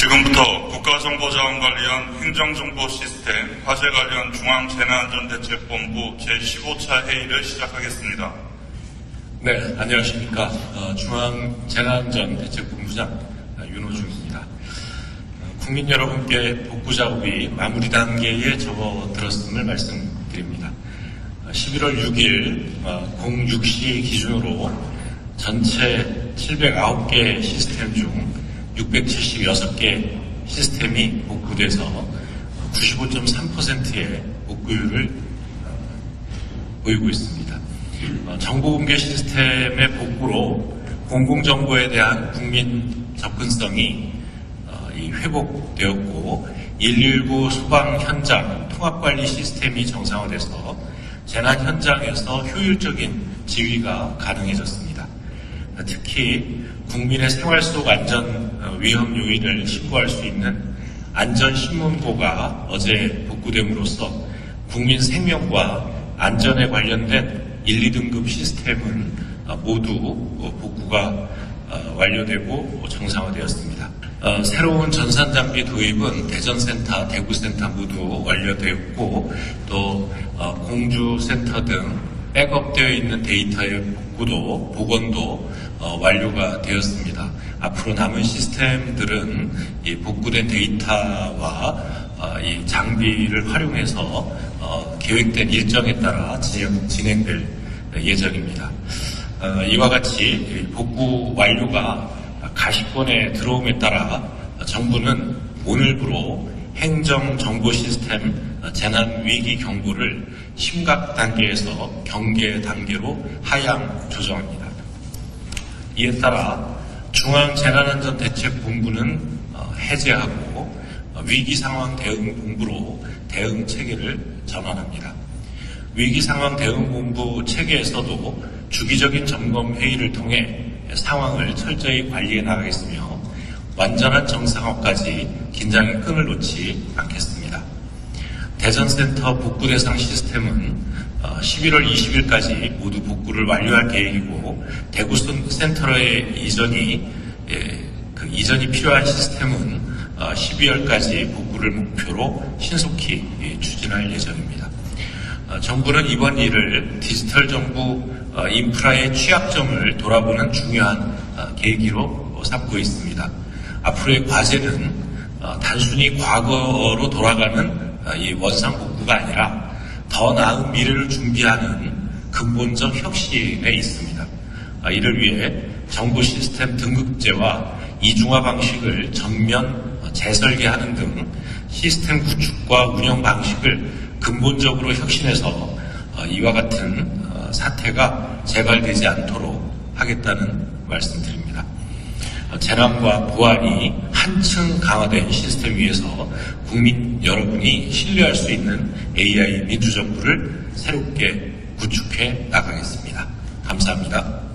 지금부터 국가정보자원관리원 행정정보 시스템 화재 관련 중앙재난안전대책본부 제15차 회의를 시작하겠습니다. 네, 안녕하십니까. 어, 중앙재난안전대책본부장 어, 윤호중입니다. 어, 국민 여러분께 복구 작업이 마무리 단계에 접어들었음을 말씀드립니다. 어, 11월 6일 06시 기준으로 전체 709개 시스템 중 676개 시스템이 복구돼서 95.3%의 복구율을 보이고 있습니다. 어, 정보 공개 시스템의 복구로 공공정보에 대한 국민 접근성이 어, 이 회복되었고 119 소방 현장 통합관리 시스템이 정상화돼서 재난 현장에서 효율적인 지휘가 가능해졌습니다. 어, 특히 국민의 생활 속 안전 어, 위험 요인을 신고할 수 있는 안전신문고가 어제 복구됨으로써 국민 생명과 안전에 관련된 1, 2등급 시스템은 어, 모두 어, 복구가 어, 완료되고 정상화되었습니다. 어, 새로운 전산 장비 도입은 대전센터, 대구센터 모두 완료되었고 또 어, 공주센터 등 백업되어 있는 데이터의 복구도 복원도 어, 완료가 되었습니다. 앞으로 남은 시스템들은 이 복구된 데이터와 어, 이 장비를 활용해서 어, 계획된 일정에 따라 진행- 진행 될 예정입니다. 어, 이와 같이 복구 완료가 가시권에 들어옴에 따라 정부는 오늘부로 행정정보 시스템 재난 위기 경보를 심각 단계에서 경계 단계로 하향 조정합니다. 이에 따라 중앙재난안전 대책본부는 어, 해제하고 어, 위기상황 대응본부로 대응 체계를 전환합니다. 위기상황 대응본부 체계에서도 주기적인 점검 회의를 통해 상황을 철저히 관리해 나가겠으며 완전한 정상화까지 긴장의 끈을 놓지 않겠습니다. 대전센터 복구 대상 시스템은 어, 11월 20일까지 모두 복구를 완료할 계획이고 대구 센- 센터의 이전이 예, 그 이전이 필요한 시스템은 어, 12월까지 복구를 목표로 신속히 예, 추진할 예정입니다. 어, 정부는 이번 일을 디지털 정부 어, 인프라의 취약점을 돌아보는 중요한 어, 계기로 삼고 있습니다. 앞으로의 과제는 어, 단순히 과거로 돌아가는 어, 이 원상 복구가 아니라 더 나은 미래를 준비하는 근본적 혁신에 있습니다. 아, 이를 위해 정부 시스템 등급제와 이중화 방식을 전면 어, 재설계하는 등 시스템 구축과 운영 방식을 근본적으로 혁신해서 어, 이와 같은 어, 사태가 재발되지 않도록 하겠다는 말씀드립니다. 어, 재난과 보안이 한층 강화된 시스템 위에서 국민 여러분이 신뢰할 수 있는 AI 민주정부를 새롭게 구축해 나가겠습니다. 감사합니다.